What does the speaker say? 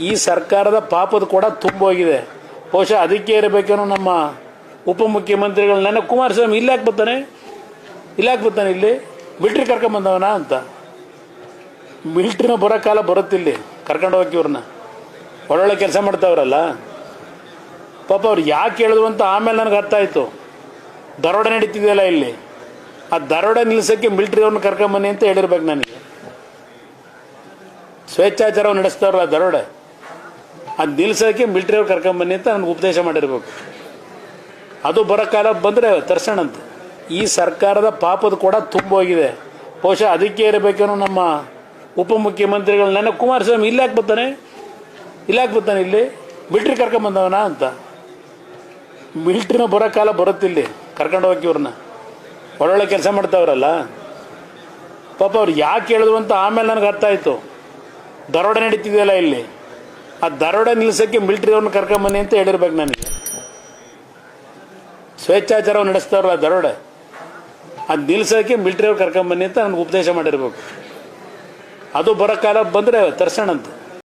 ಈ ಸರ್ಕಾರದ ಪಾಪದ ಕೂಡ ತುಂಬೋಗಿದೆ. ಬಹುಶಃ ಅದಕ್ಕೆ ಇರಬೇಕೇನೋ ನಮ್ಮ ಉಪಮುಖ್ಯಮಂತ್ರಿಗಳು ನನ್ನ ಕುಮಾರಸ್ವಾಮಿ ಇಲ್ಲಿ ಬರ್ತಾನೆ? ಇಲ್ಲಿ ಯಾಕೆ ಬರ್ತಾನೆ ಇಲ್ಲಿ? ಮಿಲ್ಟ್ರಿ ಕರ್ಕೊಂಬಂದವನ ಅಂತ. ಮಿಲ್ಟ್ರಿನ ಬರೋ ಕಾಲ ಬರುತ್ತಿಲ್ಲಿ ಕರ್ಕೊಂಡು ಹೋಗಿ ಇವ್ರನ್ನ. ಒಳ್ಳೊಳ್ಳೆ ಕೆಲಸ ಮಾಡ್ತಾವ್ರಲ್ಲ. ಪಾಪ ಅವ್ರು ಯಾಕೆ ಹೇಳಿದ್ರು ಅಂತ ಆಮೇಲೆ ನನಗೆ ಅರ್ಥ ಆಯಿತು. ದರೋಡೆ ನಡೀತಿದೆಯಲ್ಲ ಇಲ್ಲಿ. ಆ ದರೋಡೆ ನಿಲ್ಲಿಸೋಕ್ಕೆ ಮಿಲ್ಟ್ರಿ ಅವ್ರನ್ನ ಕರ್ಕೊಂಬನ್ನಿ ಅಂತ ಹೇಳಿರ್ಬೇಕು ನನಗೆ. ಸ್ವೇಚ್ಛಾಚಾರ ನಡೆಸ್ತಾರಲ್ಲ ದರೋಡೆ. ಅದು ನಿಲ್ಸೋಕೆ ಮಿಲ್ಟ್ರಿಯವ್ರು ಕರ್ಕೊಂಬನ್ನಿ ಅಂತ ನನಗೆ ಉಪದೇಶ ಮಾಡಿರ್ಬೇಕು. ಅದು ಬರೋ ಕಾಲ ಬಂದರೆ ತರ್ಸೋಣಂತೆ ಈ ಸರ್ಕಾರದ ಪಾಪದ ಕೂಡ ತುಂಬೋಗಿದೆ. ಬಹುಶಃ ಅದಕ್ಕೆ ಇರಬೇಕೇನೋ ನಮ್ಮ ಉಪಮುಖ್ಯಮಂತ್ರಿಗಳು ನನ್ನ ಕುಮಾರಸ್ವಾಮಿ ಇಲ್ಲಿ ಯಾಕೆ ಬರ್ತಾನೆ? ಇಲ್ಲಿ ಯಾಕೆ ಬರ್ತಾನೆ ಇಲ್ಲಿ? ಮಿಲ್ಟ್ರಿ ಕರ್ಕೊಂಬಂದವನ ಅಂತ. ಮಿಲ್ಟ್ರಿನ ಬರೋ ಕಾಲ ಬರುತ್ತಿಲ್ಲಿ ಕರ್ಕೊಂಡು ಹೋಗಿ ಇವ್ರನ್ನ ಒಳ್ಳೊಳ್ಳೆ ಕೆಲಸ ಮಾಡ್ತಾವ್ರಲ್ಲ. ಪಾಪ ಅವ್ರು ಯಾಕೆ ಹೇಳಿದ್ರು ಅಂತ ಆಮೇಲೆ ನನಗೆ ಅರ್ಥ ಆಯಿತು. ದರೋಡೆ ನಡೀತಿದೆಯಲ್ಲ ಇಲ್ಲಿ. ಆ ದರೋಡ ನಿಲ್ಲಿಸೋಕ್ಕೆ ಮಿಲ್ಟ್ರಿ ಅವ್ರನ್ನ ಕರ್ಕೊಂಬನ್ನಿ ಅಂತ ಹೇಳಿರ್ಬೇಕು ನನಗೆ. ಸ್ವೇಚ್ಛಾಚಾರ ನಡೆಸ್ತಾರಲ್ಲ ದರೋಡೆ. ಅದು ನಿಲ್ಲಿಸೋಕ್ಕೆ ಮಿಲ್ಟ್ರಿ ಅವ್ರು ಕರ್ಕೊಂಬನ್ನಿ ಅಂತ ನನಗೆ ಉಪದೇಶ ಮಾಡಿರ್ಬೇಕು. ಅದು ಬರೋ ಕಾಲ ಬಂದರೆ ತರ್ಸೋಣಂತೆ.